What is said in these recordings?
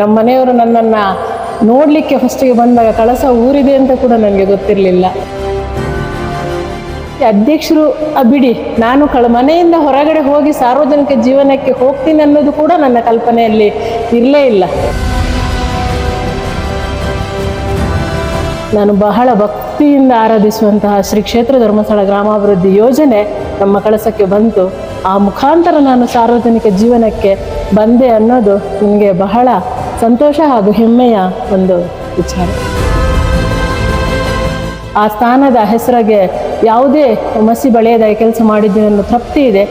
ನಮ್ಮ ಮನೆಯವರು ನನ್ನನ್ನು ನೋಡಲಿಕ್ಕೆ ಫಸ್ಟಿಗೆ ಬಂದಾಗ ಕಳಸ ಊರಿದೆ ಅಂತ ಕೂಡ ನನಗೆ ಗೊತ್ತಿರಲಿಲ್ಲ. ಅಧ್ಯಕ್ಷರು ಬಿಡಿ, ನಾನು ಕಳ, ಮನೆಯಿಂದ ಹೊರಗಡೆ ಹೋಗಿ ಸಾರ್ವಜನಿಕ ಜೀವನಕ್ಕೆ ಹೋಗ್ತೀನಿ ಅನ್ನೋದು ಕೂಡ ನನ್ನ ಕಲ್ಪನೆಯಲ್ಲಿ ಇರಲೇ ಇಲ್ಲ. ನಾನು ಬಹಳ ಭಕ್ತಿಯಿಂದ ಆರಾಧಿಸುವಂತಹ ಶ್ರೀ ಕ್ಷೇತ್ರ ಧರ್ಮಸ್ಥಳ ಗ್ರಾಮಾಭಿವೃದ್ಧಿ ಯೋಜನೆ ನಮ್ಮ ಕಳಸಕ್ಕೆ ಬಂತು. ಆ ಮುಖಾಂತರ ನಾನು ಸಾರ್ವಜನಿಕ ಜೀವನಕ್ಕೆ ಬಂದೆ ಅನ್ನೋದು ನನಗೆ ಬಹಳ ಸಂತೋಷ ಹಾಗೂ ಹೆಮ್ಮೆಯ ಒಂದು ವಿಚಾರ. ಆ ಸ್ಥಾನದ ಹೆಸರಿಗೆ ಯಾವುದೇ ಮಸಿ ಬಳೆಯದ ಕೆಲಸ ಮಾಡಿದ್ದೀನಿ ಅನ್ನೋ ತೃಪ್ತಿ ಇದೆ.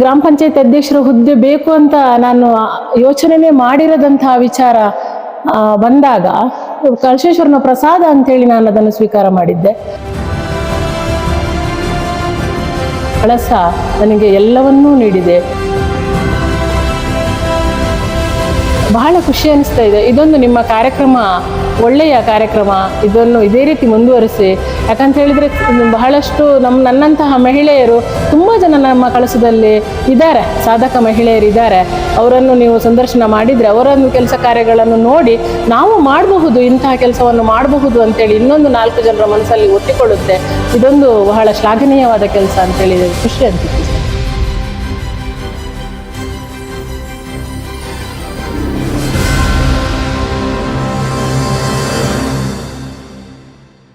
ಗ್ರಾಮ ಪಂಚಾಯತ್ ಅಧ್ಯಕ್ಷರ ಹುದ್ದೆ ಬೇಕು ಅಂತ ನಾನು ಯೋಚನೆನೇ ಮಾಡಿರದಂತಹ ವಿಚಾರ ಬಂದಾಗ ಕಳಶೇಶ್ವರನ ಪ್ರಸಾದ ಅಂತೇಳಿ ನಾನು ಅದನ್ನು ಸ್ವೀಕಾರ ಮಾಡಿದ್ದೆ. ಕಳಸ ನನಗೆ ಎಲ್ಲವನ್ನೂ ನೀಡಿದೆ. ಬಹಳ ಖುಷಿ ಅನಿಸ್ತಾ ಇದೆ. ಇದೊಂದು ನಿಮ್ಮ ಕಾರ್ಯಕ್ರಮ ಒಳ್ಳೆಯ ಕಾರ್ಯಕ್ರಮ ಇದನ್ನು ಇದೇ ರೀತಿ ಮುಂದುವರಿಸಿ. ಯಾಕಂತ ಹೇಳಿದ್ರೆ ಬಹಳಷ್ಟು ನಮ್ಮ ನನ್ನಂತಹ ಮಹಿಳೆಯರು ತುಂಬ ಜನ ನಮ್ಮ ಕಳಸದಲ್ಲಿ ಇದ್ದಾರೆ. ಸಾಧಕ ಮಹಿಳೆಯರು ಇದ್ದಾರೆ. ಅವರನ್ನು ನೀವು ಸಂದರ್ಶನ ಮಾಡಿದರೆ ಅವರನ್ನು ಕೆಲಸ ಕಾರ್ಯಗಳನ್ನು ನೋಡಿ ನಾವು ಮಾಡಬಹುದು, ಇಂತಹ ಕೆಲಸವನ್ನು ಮಾಡಬಹುದು ಅಂತೇಳಿ ಇನ್ನೊಂದು ನಾಲ್ಕು ಜನರ ಮನಸ್ಸಲ್ಲಿ ಒತ್ತಿಕೊಳ್ಳುತ್ತೆ ಇದೊಂದು ಬಹಳ ಶ್ಲಾಘನೀಯವಾದ ಕೆಲಸ ಅಂತೇಳಿ ಖುಷಿ ಅನಿಸುತ್ತೆ.